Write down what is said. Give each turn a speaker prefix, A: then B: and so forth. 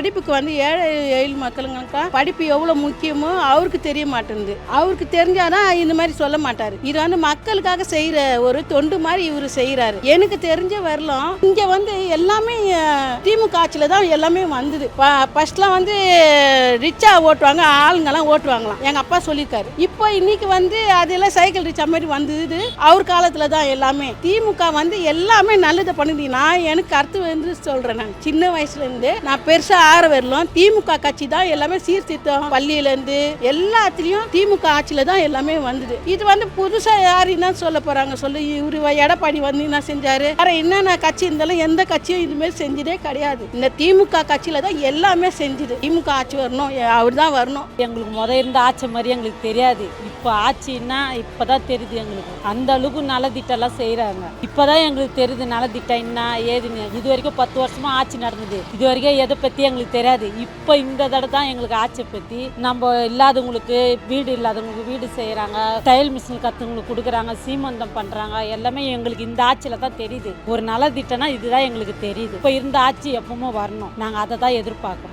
A: படிப்புக்கு வந்து ஏழை ஏழு மக்களுங்களுக்கா படிப்பு எவ்வளோ முக்கியமோ அவருக்கு தெரிய மாட்டேங்குது. அவருக்கு தெரிஞ்சாதான் இந்த மாதிரி சொல்ல மாட்டாரு. இது வந்து மக்களுக்காக செய்யற ஒரு தொண்டு மாதிரி இவர் செய்யறாரு எனக்கு தெரிஞ்ச வரலாம் இங்க வந்து எல்லாமே திமுக ஆட்சியில தான் எல்லாமே வந்தது. ஃபர்ஸ்ட்லாம் வந்து ரிச்சா ஓட்டுவாங்க ஆளுங்கெல்லாம் ஓட்டுவாங்களாம். எங்க அப்பா சொல்லியிருக்காரு. இப்போ இன்னைக்கு வந்து அதெல்லாம் சைக்கிள் ரிச்சா மாதிரி வந்தது. அவர் காலத்துல தான் எல்லாமே. திமுக வந்து எல்லாமே நல்லதை பண்ணுது. நான் எனக்கு கருத்து வந்து சொல்றேன் நான். சின்ன வயசுல இருந்து நான் பெருசா ஆற வரலாம். திமுக கட்சி தான் எல்லாமே சீர்திருத்தம். பள்ளியிலேருந்து எல்லாத்துலேயும் திமுக ஆட்சியில் தான் எல்லாமே வந்தது. இது வந்து புதுசாக யார் என்ன சொல்ல போகிறாங்க சொல்லு. இவரு எடப்பாடி வந்து என்ன செஞ்சார்? வேற என்னென்ன கட்சி இருந்தாலும் எந்த கட்சியும் இதுமாரி செஞ்சதே கிடையாது. இந்த திமுக கட்சியில் தான் எல்லாமே செஞ்சுது. திமுக ஆட்சி வரணும். அவர் தான் வரணும்.
B: எங்களுக்கு முத இருந்த ஆட்சி மாதிரி எங்களுக்கு தெரியாது. இப்போ ஆட்சின்னா இப்போ தான் தெரியுது எங்களுக்கு. அந்த அளவுக்கு நலத்திட்டம்லாம் செய்கிறாங்க இப்போ தான் எங்களுக்கு தெரியுது நலத்திட்டம் என்ன ஏதுன்னு. இது வரைக்கும் பத்து வருஷமாக ஆட்சி நடந்தது. இது வரைக்கும் எதை பற்றி எங்களுக்கு தெரியாது. இப்போ இந்த தடவை தான் எங்களுக்கு ஆட்சியை பற்றி நம்ம இல்லாதவங்களுக்கு வீடு இல்லாதவங்களுக்கு வீடு செய்கிறாங்க தையல் மிஷின் கற்றுங்களுக்கு கொடுக்குறாங்க. சீமந்தம் பண்ணுறாங்க எல்லாமே எங்களுக்கு இந்த ஆட்சியில் தான் தெரியுது. ஒரு நலத்திட்டம்னா இதுதான் எங்களுக்கு தெரியுது. இப்போ இருந்த ஆட்சி எப்பவுமே வரணும். நாங்கள் அதை தான் எதிர்பார்க்குறோம்.